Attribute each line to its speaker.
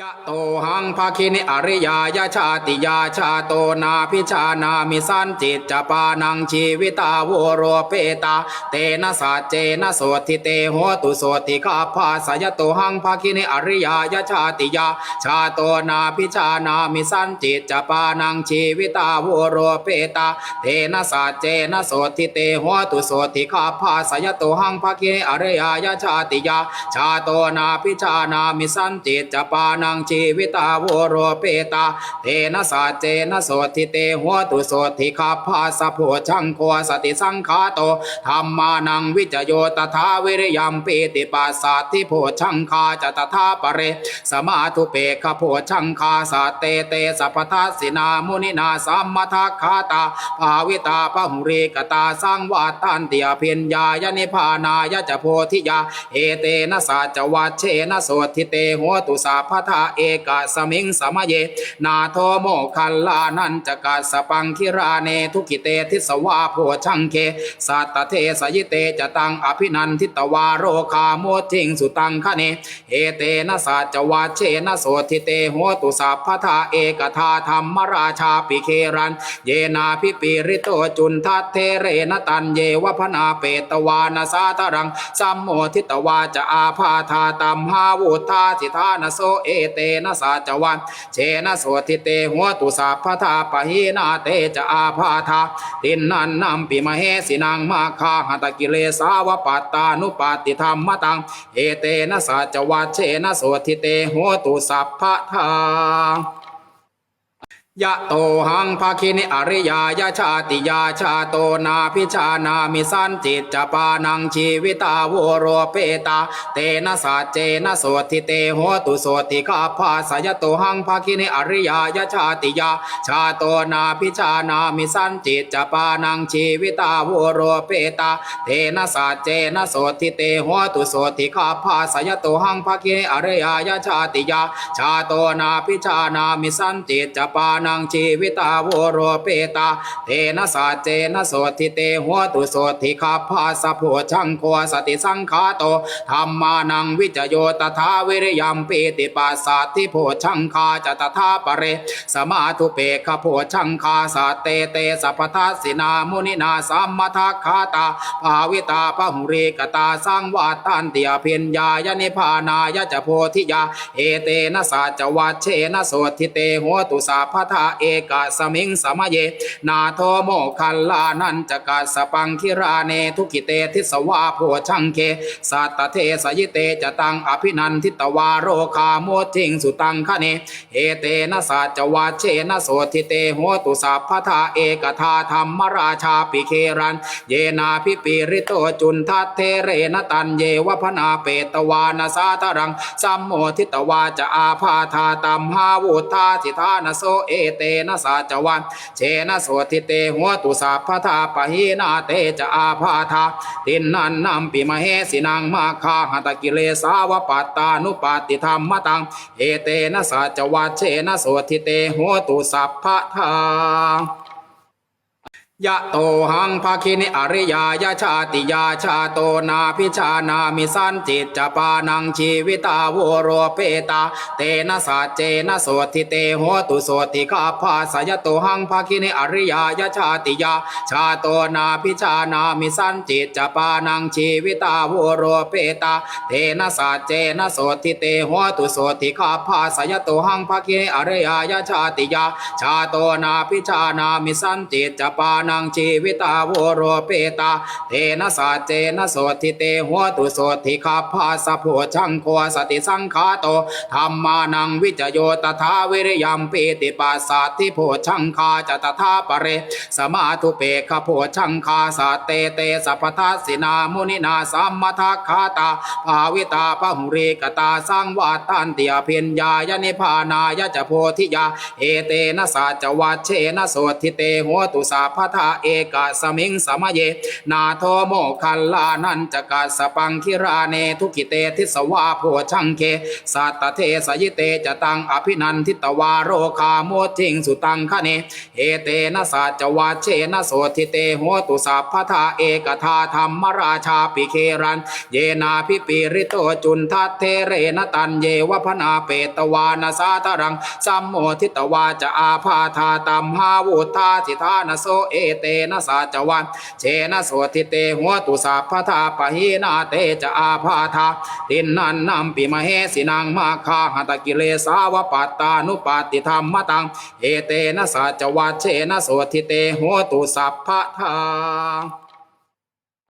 Speaker 1: ยะโตหังภาคินิอริยายชาติยาชาโตนาพิชานามิสันจิตจปานังชีวิตาโวโรเปตา เตนะสัจเจนะโสติเตโหตุโสติกาภาสยะโตหังภาคินิอริยายชาติยาชาโตนาพิชานามิสันจิตจปานังชีวิตาโวโรเปตา เตนะสัจเจนะโสติเตโหตุโสติกาภาสยะโตหังภาคินิอริยายชาติยาชาโตนาพิชานามิสันจิตจปานงชีวิตาวโรเปตาเตนะสัจเจนะโสติเตหัวตุโสติคาภาสะโพชังโคสติสังคาโตธรรมานังวิจโยตถาวิริยัมปีติปัสสัตติโพชังคาจตถาปเร สมาธุเปกขโพชังคาสตเตเตสัพพทัสสินามุนินาสัมมทัคาตาภาวิตาปหุเรกตาสังวาตันเตียเพียญญายนิพานายจะโพธิยา เอเตนะสัจวัชเชนะโสทิเตหัวตุสาพทาเอกสมิงสมเย นาโทโมคัลลานันจกัสปังคิราเนทุกิเตทิสวาโพชังเคสัตตเทสยิเตจะตังอภินันทิตวาโรคาโมทิงสุตังคะเนเอเตนะสัจวัชเชนะโสทิเตหัวตุสัพพทาเอกทาธรรมราชาปิเครัน เยนาพิปิริโตจุนทัตเทเรนตันเยวพนาเปตวานาสาตรังสัมโมทิตวาจะอาพาธาตัมหาวุธาสิทานโสเอเตนะสัจวัน เชนะโสทิเตหัวตุสัพพทาปะหีนาเตจะอาพาธาตินนันนำปิมเหสินังมาคาหัตกิเลสาวปัตตานุปาติธรรมตังเอเตนะสัจวัเชนะโสทิเตหัวตุสัพพทา ยะโตหังภาคินิอริยายาชาติยาชาโตนาพิชานามิสันจิตจปานังชีวิตาโวโรเปตา เตนะสัจเจนะโสติเตโหตุโสติกาภาสยะโตหังภาคินิอริยายาชาติยาชาโตนาพิชานามิสันจิตจปานังชีวิตาโวโรเปตา เตนะสัจเจนะโสติเตโหตุโสติกาภาสยะโตหังภาคินิอริยายาชาติยาชาโตนาพิชานามิสันจิตจปานังชีวิตาโวโรเปตาเตนะสัจเจนะโสติเตหัวตุโสติคาภาสะโพชังโคสติสังคาโตธรรมานังวิจโยตถาวิริยัมปีติปัสสัติโพชังคาจตถาปเร สมาธุเปขโพชังคาสตเตเตสัพทัสสินามุนินาสัมมาทัคคาตาภาวิตาปหุเรกตาสังวาตันเตียเพียญญายนิพานายจะโพธิยา เอเตนะสัจวัชเชนะโสทิเตหัวตุสาพทาเอกสมิงสมเย นาโทโมคัลลานันจกัสปังคิราเนทุกิเตทิสวาโพชังเคสัตตเทสยิเตจะตังอภินันทิตวาโรคาโมทิงสุตังคะเนเอเตนะสัจวัชเชนะโสทิเตหตุสัพพทาเอกทาธรรมราชาปิเครัน เยนาพิปิริโตจุนทัตเทเรนตันเยวพนาเปตวานาสาตรังสัมโมทิตวาจะอาพาธาตัมหาวุธาสิทานโสเอเตนะสาจวันเชนะโสทิเตหัวตุสาพพทาปะหีนาเตจะอาพาธาตินนันนำปิมเหสินังมาคาหตกิเลสาวปัตตานุปาติธรรมตังเอเตนะสาจวัเชนะโสทิเตหัวตุสัพพทา ยะโตหังภาคินิอริยายชาติยาชาโตนาพิชานามิสันจิตจปานังชีวิตาโวโรเปตา เตนะสัจเจนะโสติเตโหตุโสติกาภาสยะโตหังภาคินิอริยายชาติยาชาโตนาพิชานามิสันจิตจปานังชีวิตาโวโรเปตา เตนะสัจเจนะโสติเตโหตุโสติกาภาสยะโตหังภาคินิอริยายชาติยาชาโตนาพิชานามิสันจิตจปานงชีวิตาโวโรเปตาเตนะสัจเจนะโสติเตหัวตุโสติคาภาสะโพชังโคสติสังคาโตธรรมานังวิจโยตถาวิริยัมปีติปัสสัติโพชังคาจตถาปเร สมาธุเปขโพชังคาสตเตเตสัพทัสสินามุนินาสัมมทัคคาตาภาวิตาปหุเรกตาสังวาตันตียเพียญญายนิพานายจะโพธิยา เอเตนะสัจวัชเชนะโสทิเตหัวตุสาพทาทาเอกะสมิงสมเย นาโทโมคัลลานันจกัสสปังคิราเนทุกิเตทิสวาโพชังเคสัตเทสยิเตจตังอภินันทิตวาโรคาโมทิงสุตังคะเนเอเตนะสัจวาเชนะโสทิเตโหตุสัพพทาเอกทาธรรมราชาปิเครัน เยนาพิปิริโตจุนทัตเทเรนตันเยวพนาเปตวานาสาทรังสัมโมทิตวาจะอาพาธาตัมหาวุธาสิทานโสเอเตนะสัจวันเชนะโสทิเตหัวตุสาพพทาปะหีนาเตจะอาพาธาตินนันนำปิมเหสินังมาคาหตกิเลสาวปัตตานุปาติธรรมตังเอเตนะสัจวัเชนะโสทิเตหัวตุสัพพะทา